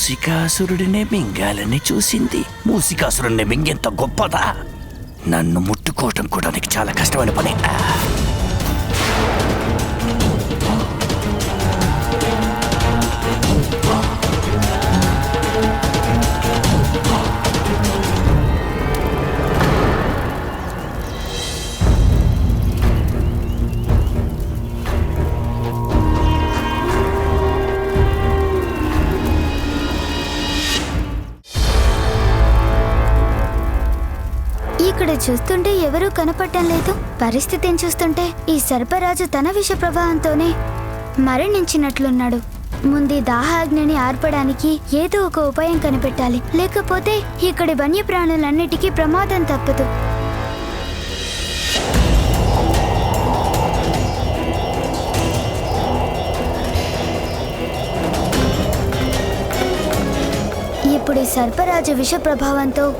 మూసికాసురుడినే మింగాలని చూసింది. మూసికాసురుడిని మింగేంత గొప్పదా? నన్ను ముట్టుకోవటం కూడా నీకు చాలా కష్టమైన పని. చూస్తుంటే ఎవరూ కనపడటం లేదు. పరిస్థితిని చూస్తుంటే ఈ సర్పరాజు తన విష ప్రభావంతోనే మరణించినట్లున్నాడు. ముందు ఈ దాహాగ్నిని ఆర్పడానికి ఏదో ఒక ఉపాయం కనిపెట్టాలి. లేకపోతే ఇక్కడి వన్యప్రాణులన్నిటికీ ప్రమాదం తప్పదు. ఇప్పుడు సర్పరాజు విష ప్రభావంతో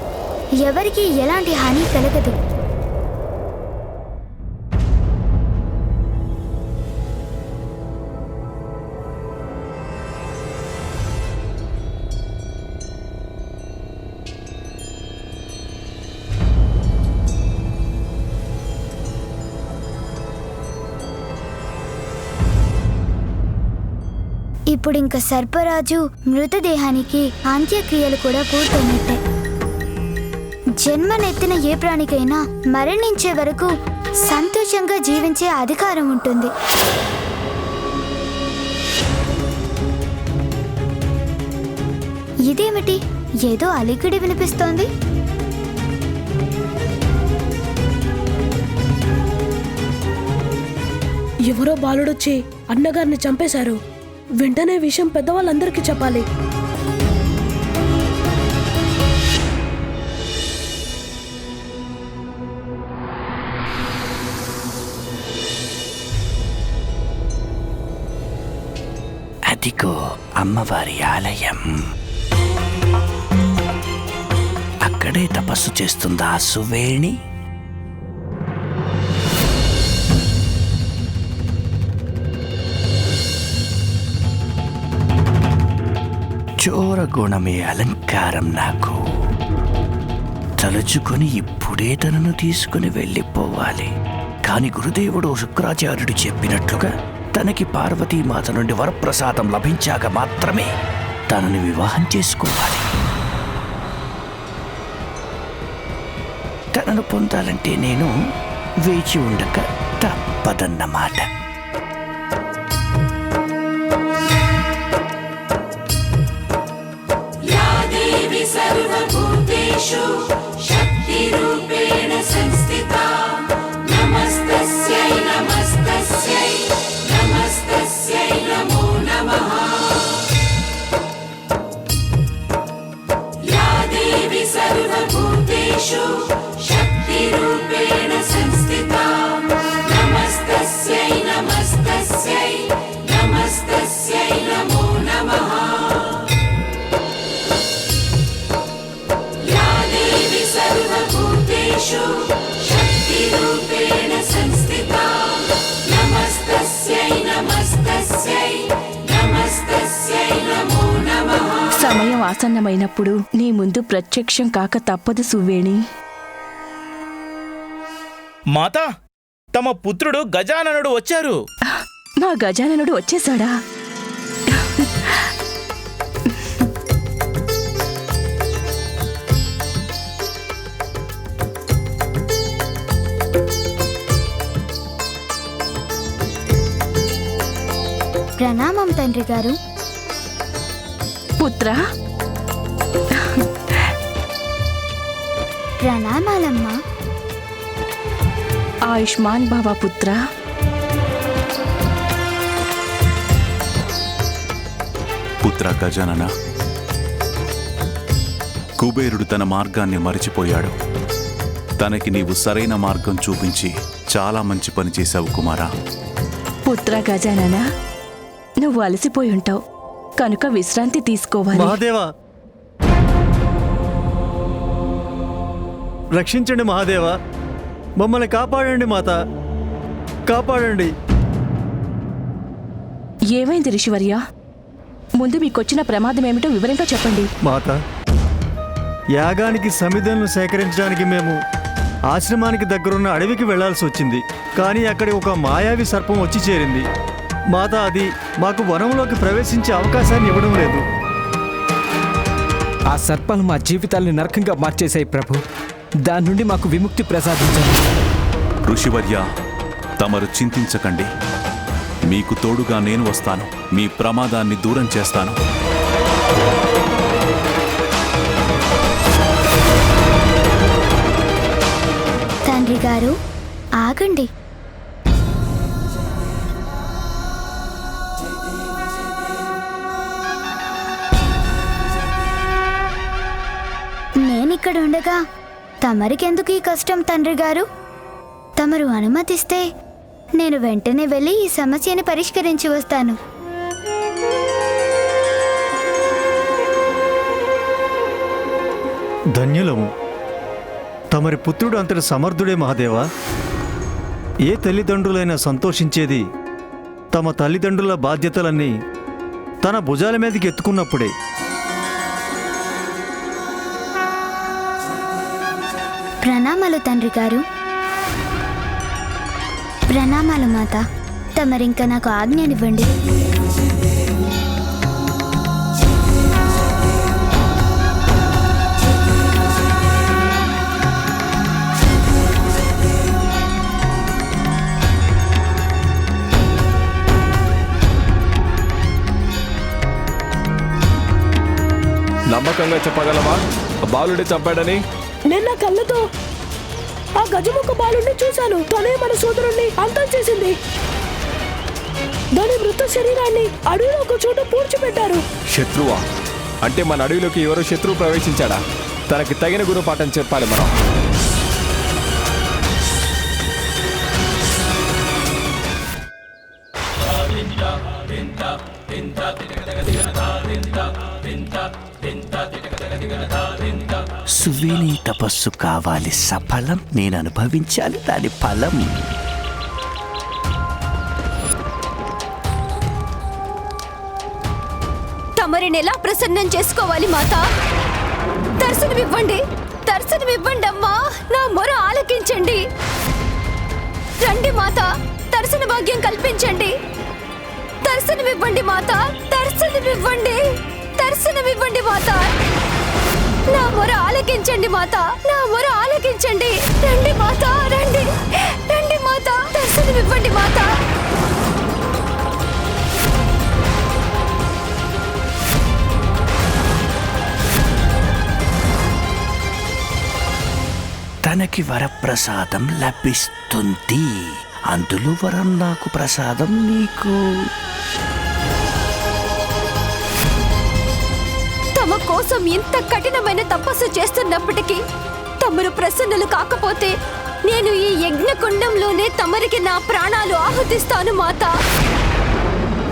ఎవరికీ ఎలాంటి హాని కలగదు. ఇప్పుడు ఇంక సర్పరాజు మృతదేహానికి అంత్యక్రియలు కూడా పూర్తయినట్టే. జన్మనెత్తిన ఏ ప్రాణికైనా మరణించే వరకు సంతోషంగా జీవించే అధికారం ఉంటుంది. ఇదేమిటి? ఏదో అలికిడి వినిపిస్తోంది. ఎవరో బాలుడొచ్చి అన్నగారిని చంపేశారు. వెంటనే విషయం పెద్దవాళ్ళందరికీ చెప్పాలి. అమ్మవారి ఆలయం. అక్కడే తపస్సు చేస్తుందా సువేణి? చోర గుణమే అలంకారం నాకు. తలుచుకొని ఇప్పుడే తనను తీసుకుని వెళ్ళిపోవాలి. కాని గురుదేవుడు శుక్రాచార్యుడు చెప్పినట్లుగా తనకి పార్వతీమాత నుండి వరప్రసాదం లభించాక మాత్రమే తనని వివాహం చేసుకోవాలి. తనను పొందాలంటే నేను వేచి ఉండక తప్పదన్నమాట. देवी ఆసన్నమైనప్పుడు నీ ముందు ప్రత్యక్షం కాక తప్పదు సువేణి. మాత తమ పుత్రుడు గజాననుడు వచ్చారు. మా గజాననుడు వచ్చేశాడా? ప్రణామం తండ్రి గారు. పుత్ర ప్రణామాలమ్మా. ఆయుష్మాన్ భవ పుత్ర. పుత్ర గజానన కుబేరుడు తన మార్గాన్ని మరిచిపోయాడు. తనకి నీవు సరైన మార్గం చూపించి చాలా మంచి పని చేశావు కుమారా. పుత్ర గజానన నువ్వు అలసిపోయి ఉంటావు కనుక విశ్రాంతి తీసుకోవాలి. మహాదేవా రక్షించండి మహాదేవా. మమ్మల్ని కాపాడండి మాత. కాపాడండి. ఏమైంది ఋషివర్య ముందు మీకొచ్చిన ప్రమాదం ఏమిటో వివరంగా చెప్పండి. మాత యాగానికి సమిధలను సేకరించడానికి మేము ఆశ్రమానికి దగ్గరున్న అడవికి వెళ్ళాల్సి వచ్చింది. కానీ అక్కడి ఒక మాయావి సర్పం వచ్చి చేరింది. మాత అది మాకు వనంలోకి ప్రవేశించే అవకాశాన్ని ఇవ్వడం లేదు. ఆ సర్పాలు మా జీవితాల్ని నరకంగా మార్చేశాయి ప్రభు. దాని నుండి మాకు విముక్తి ప్రసాదించండి. ఋషివర్య తమరు చింతించకండి. మీకు తోడుగా నేను వస్తాను. మీ ప్రమాదాన్ని దూరం చేస్తాను. తండ్రి గారు ఆగండి. నేనిక్కడ ఉండగా తమరికెందుకు ఈ కష్టం తండ్రి గారు? తమరు అనుమతిస్తే నేను వెంటనే వెళ్ళి ఈ సమస్యని పరిష్కరించి వస్తాను. ధన్యులము. తమరి పుత్రుడు అంతటి సమర్థుడే మహాదేవా. ఏ తల్లిదండ్రులైనా సంతోషించేది తమ తల్లిదండ్రుల బాధ్యతలన్నీ తన భుజాల మీదకి ఎత్తుకున్నప్పుడే. ప్రణామాలు తండ్రి గారు. ప్రణామాలు మాత. తమరింక నాకు ఆజ్ఞనివ్వండి. నమ్మకంగా చెప్పగలవా? ఆ బాలుడే చంపాడని నిన్న కళ్ళతో ఆ గజముఖ బాలుణ్ణి చూశాను. తనే మన సోదరుణ్ణి అంతం చేసింది. దాని మృత శరీరాన్ని అడవిలో ఒక చోట పూడ్చిపెట్టారు. శత్రువా? అంటే మన అడవిలోకి ఎవరో శత్రువు ప్రవేశించాడా? తనకి తగిన గుణపాఠం చెప్పాలి మనం. సువిని తపస్సు కావాలి. సఫలం నేను అనుభవించాలి. దాని ఫలం. తమరిని ఎలా ప్రసన్నం చేసుకోవాలి మాత? దర్శనమివ్వండి. దర్శనమివ్వండి అమ్మా నా మొర ఆలకించండి. రండి మాత. దర్శన భాగ్యం కల్పించండి. దర్శనమివ్వండి మాత. దర్శనమివ్వండి. దర్శనమివ్వండి మాత. ఆలకించండి మాత. నా మొర ఆలకించండి. రండి మాత రండి. రండి మాత దర్శనమివ్వండి మాత. తనకి వరప్రసాదం లభిస్తుంది. అందులో వరం నాకు ప్రసాదం నీకు. కోసం ఇంత కఠినమైన తపస్సు చేస్తున్నప్పటికీ తమరు ప్రసన్నులు కాకపోతే నేను ఈ యజ్ఞకుండంలోనే తమరికి నా ప్రాణాలు ఆహుతిస్తాను మాత.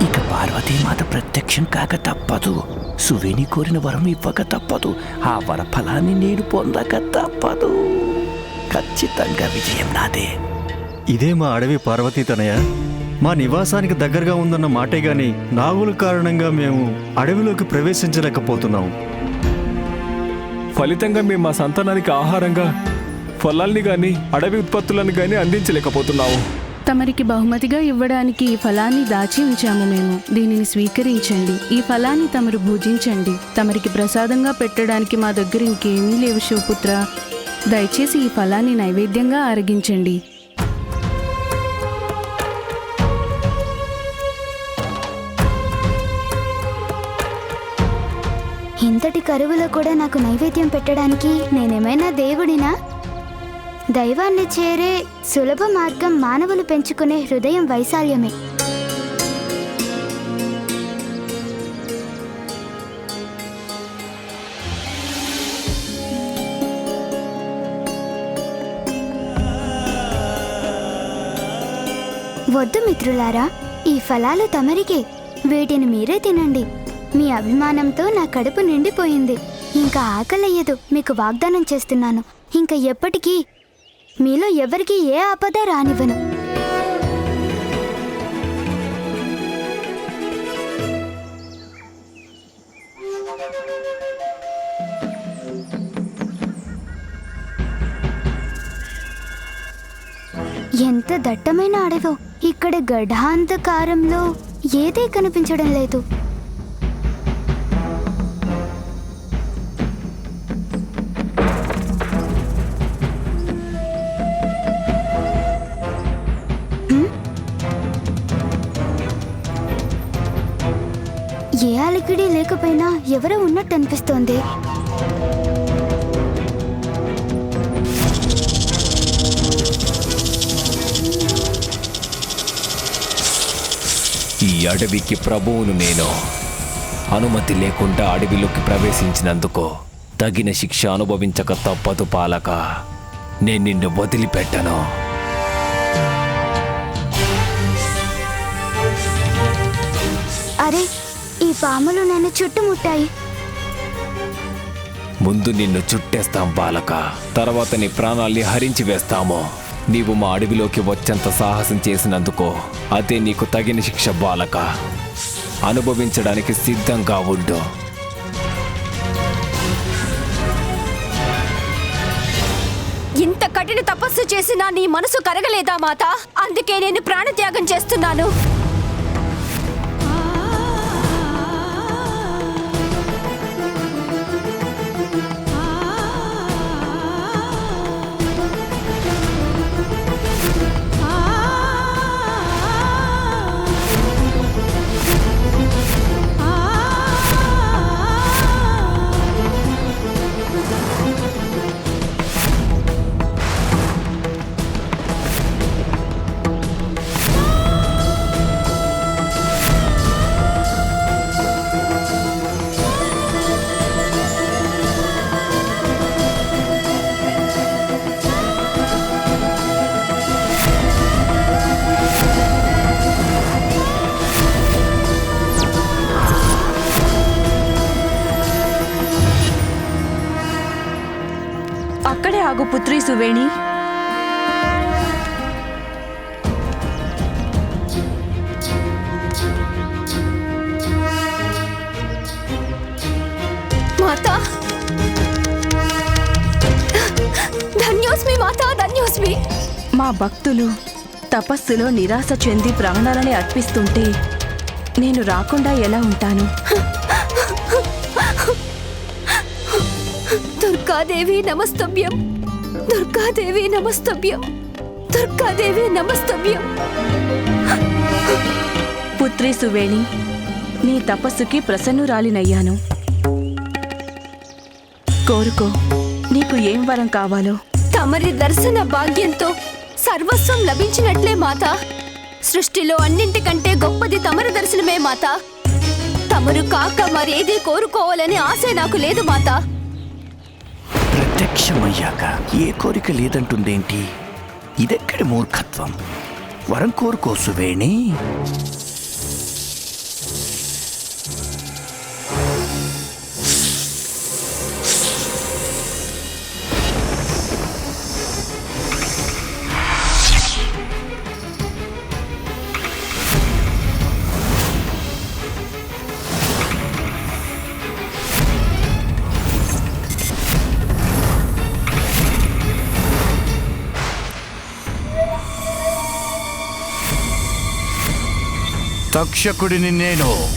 ఇక పార్వతీమాత ప్రత్యక్షం కాక తప్పదు. సువిని కోరిన వరం ఇవ్వక తప్పదు. ఆ వర ఫలాన్ని నేను పొందక తప్పదు. ఖచ్చితంగా విజయం నాదే. ఇదే మా అడవి పార్వతీ తనయ. మా నివాసానికి దగ్గరగా ఉందన్న మాటే గాని నాగుల కారణంగా మేము అడవిలోకి ప్రవేశించలేకపోతున్నాము ఫలితంగా మేము మా సంతానానికి ఆహారంగా ఫలాల్ని గాని అడవి ఉత్పత్తులను గాని అందించలేకపోతున్నాము. తమరికి బహుమతిగా ఇవ్వడానికి ఈ ఫలాన్ని దాచి ఉంచాము మేము. దీనిని స్వీకరించండి. ఈ ఫలాన్ని తమరు భుజించండి. తమరికి ప్రసాదంగా పెట్టడానికి మా దగ్గర ఇంకేమీ లేవు శివపుత్ర. దయచేసి ఈ ఫలాన్ని నైవేద్యంగా ఆరగించండి ఇంతటి కరువులో కూడా నాకు నైవేద్యం పెట్టడానికి నేనేమైనా దేవుడినా? దైవాన్ని చేరే సులభ మార్గం మానవులు పెంచుకునే హృదయం వైశాల్యమే. వద్దు మిత్రులారా ఈ ఫలాలు తమరికే. వీటిని మీరే తినండి. మీ అభిమానంతో నా కడుపు నిండిపోయింది. ఇంకా ఆకలయ్యదు. మీకు వాగ్దానం చేస్తున్నాను. ఇంకా ఎప్పటికీ మీలో ఎవరికి ఏ ఆపద రానివ్వను. ఎంత దట్టమైన అడవో. ఇక్కడ గఢాంతకారంలో ఏదీ కనిపించడం లేదు. అలికిడి లేకపోయినా ఎవరో ఉన్నట్టు అనిపిస్తోంది. ఈ అడవికి ప్రభువును నేను. అనుమతి లేకుండా అడవిలోకి ప్రవేశించినందుకు తగిన శిక్ష అనుభవించక తప్పదు పాలక. నేను నిన్ను వదిలిపెట్టను. అరే ఈ పాములు నన్ను చుట్టుముట్టాయి. ముందు నిన్ను చుట్టేస్తాం బాలక. తర్వాత నీ ప్రాణాల్ని హరించి వేస్తాము. నీవు మా అడవిలోకి వచ్చేంత సాహసం చేసినందుకు అదే నీకు తగిన శిక్ష బాలక. అనుభవించడానికి సిద్ధంగా ఉండు. ఇంత కఠిన తపస్సు చేసినా నీ మనసు కరగలేదా మాత? అందుకే నేను ప్రాణత్యాగం చేస్తున్నాను. పుత్రి సువేణి మాత. ధన్యోస్మి మాత ధన్యోస్మి. మా భక్తులు తపస్సులో నిరాశ చెంది ప్రాణాలని అర్పిస్తుంటే నేను రాకుండా ఎలా ఉంటాను? దుర్గాదేవి నమస్తభ్యం దుర్గాదేవి నమస్తభ్యం దుర్గాదేవి నమస్తభ్యం పుత్రి సువేణి నీ తపస్సుకి ప్రసన్నురాలినయ్యాను. కోరుకో నీకు ఏం వరం కావాలో? తమరి దర్శన భాగ్యంతో సర్వస్వం లభించినట్లే మాత. సృష్టిలో అన్నింటికంటే గొప్పది తమరి దర్శనమే మాత. తమరు కాక మరేది కోరుకోవాలని ఆశ నాకు లేదు మాత. ప్రత్యక్షమయ్యాక ఏ కోరిక లేదంటుందేంటి? ఇదెక్కడి మూర్ఖత్వం? వరం కోరుకో తక్షకుడిని నేను.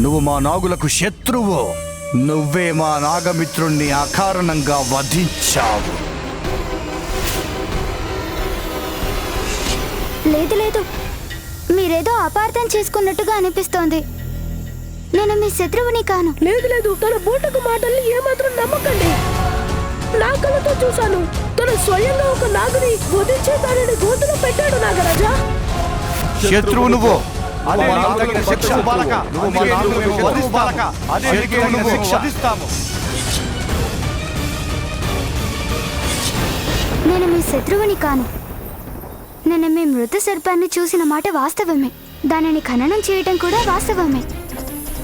నువ్వు మా నాగులకు శత్రువు. నువ్వే మా నాగమిత్రుణ్ణి అకారణంగా వధించావు. లేదు లేదు. మీరేదో అపార్థం చేసుకున్నట్టుగా అనిపిస్తోంది. నేను మీ శత్రువుని కాను. లేదు లేదు. తన బూటకు మాటల్ని ఏమాత్రం నమ్మకండి. నా కళ్ళతో చూశాను. తను స్వయంగా ఒక నాగుని వధించే దానిని గోతులో పెట్టాడు నాగరాజా. శత్రువు నువ్వు. శిక్ష. నేను మీ శత్రువుని కాను. నేను మీ మృత సర్పాన్ని చూసిన మాట వాస్తవమే. దానిని ఖననం చేయటం కూడా వాస్తవమే.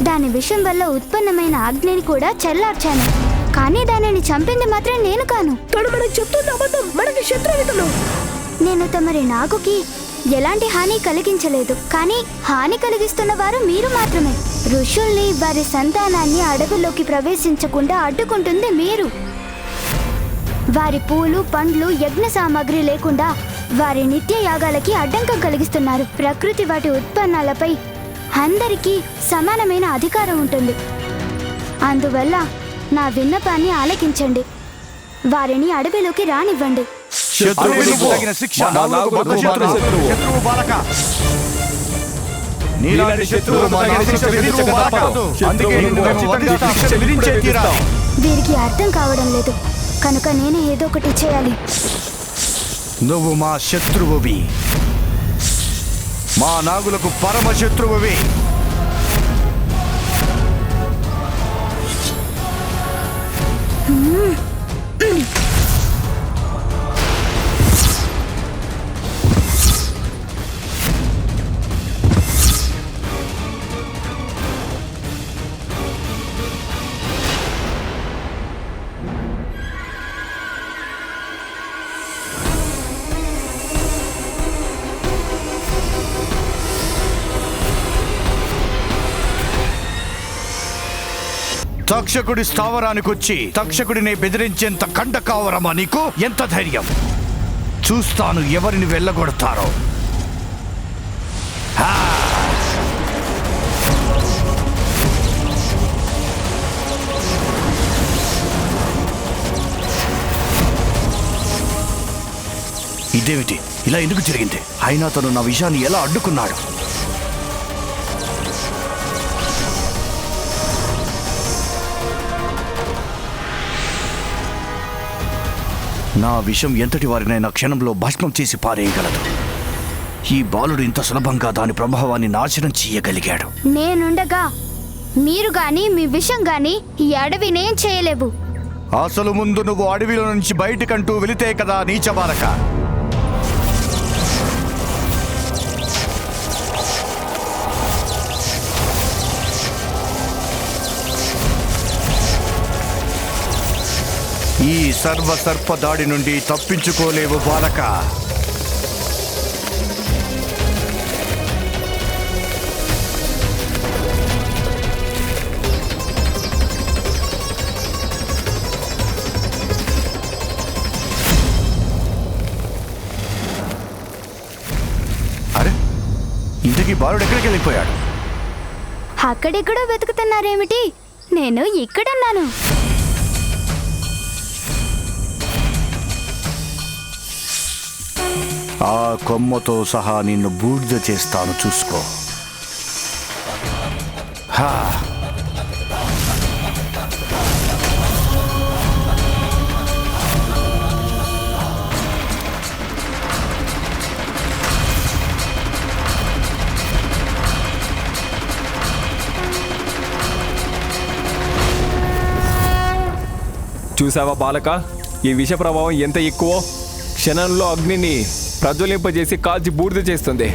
దాని విషం వల్ల ఉత్పన్నమైన అగ్నిని కూడా చల్లార్చాను. కానీ దానిని చంపింది మాత్రం నేను కాను. తను మనకి చెప్తున్న అబద్ధం మనకి శత్రువితను నేను తమరి నాగుకి ఎలాంటి హాని కలిగించలేదు. కానీ హాని కలిగిస్తున్న వారు మీరు మాత్రమే. ఋషుల్ని వారి సంతానాన్ని అడవుల్లోకి ప్రవేశించకుండా అడ్డుకుంటుంది మీరు. వారి పూలు పండ్లు యజ్ఞ సామాగ్రి లేకుండా వారి నిత్య యాగాలకి అడ్డంకం కలిగిస్తున్నారు. ప్రకృతి వాటి ఉత్పన్నాలపై అందరికీ సమానమైన అధికారం ఉంటుంది. అందువల్ల నా విన్నపాన్ని ఆలకించండి. వారిని అడవిలోకి రానివ్వండి. శత్రువు. తగిన శిక్ష. శత్రువు. శత్రువు. బాలక. నీలాంటి తగిన శిక్ష విధించక. తప్పదు. అందుకే శిక్ష విధించే వీరికి అర్థం కావడం లేదు. కనుక నేనే ఏదో ఒకటి చేయాలి. నువ్వు మా శత్రువువి. మా నాగులకు పరమ శత్రువువి. తక్షకుడి స్థావరానికొచ్చి తక్షకుడిని బెదిరించేంత కండ కావరమా నీకు? ఎంత ధైర్యం? చూస్తాను ఎవరిని వెళ్ళగొడతారో. ఇదేమిటి? ఇలా ఎందుకు జరిగింది? అయినా తను నా విషయాన్ని ఎలా అడ్డుకున్నాడు? నా విషం ఎంతటి వారినైనా క్షణంలో భస్మం చేసి పారేయగలదు. ఈ బాలుడు ఇంత సులభంగా దాని ప్రభావాన్ని నాశనం చేయగలిగాడు. నేనుండగా మీరు గాని మీ విషం గాని ఈ అడవినేం చేయలేవు. అసలు ముందు నువ్వు అడవిలో నుంచి బయటకంటూ వెళితే కదా నీచబాలక? ఈ సర్వ సర్ప దాడి నుండి తప్పించుకోలేవు బాలక. అరే ఇంతకీ బాలుడు ఎక్కడికి వెళ్ళిపోయాడు? అక్కడెక్కడో వెతుకుతున్నారేమిటి? నేను ఇక్కడున్నాను. ఆ కొమ్మతో సహా నిన్ను బూడిద చేస్తాను చూసుకో. హా. చూసావా బాలక? ఈ విష ప్రభావం ఎంత ఎక్కువో? క్షణంలో అగ్నిని ప్రజ్వలింపజేసి కాల్చి బూడిద చేస్తుంది.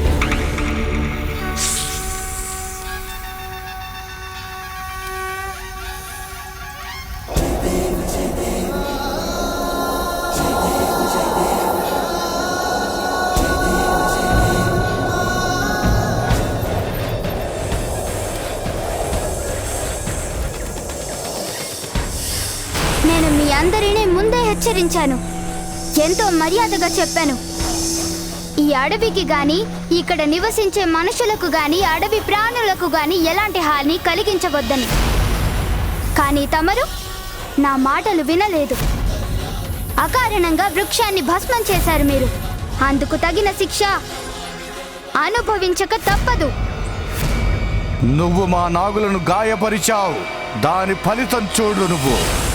నేను మీ అందరినీ ముందే హెచ్చరించాను. ఎంతో మర్యాదగా చెప్పాను. ఈ అడవికి గాని ఇక్కడ నివసించే మనుషులకు గాని అడవి ప్రాణులకు గాని ఎలాంటి హాని కలిగించవద్దని. కానీ తమరు నా మాటలు వినలేదు. అకారణంగా వృక్షాన్ని భస్మం చేశారు మీరు. అందుకు తగిన శిక్ష అనుభవించక తప్పదు. నువ్వు మా నాగులను గాయపరిచావు. దాని ఫలితం చూడు నువ్వు.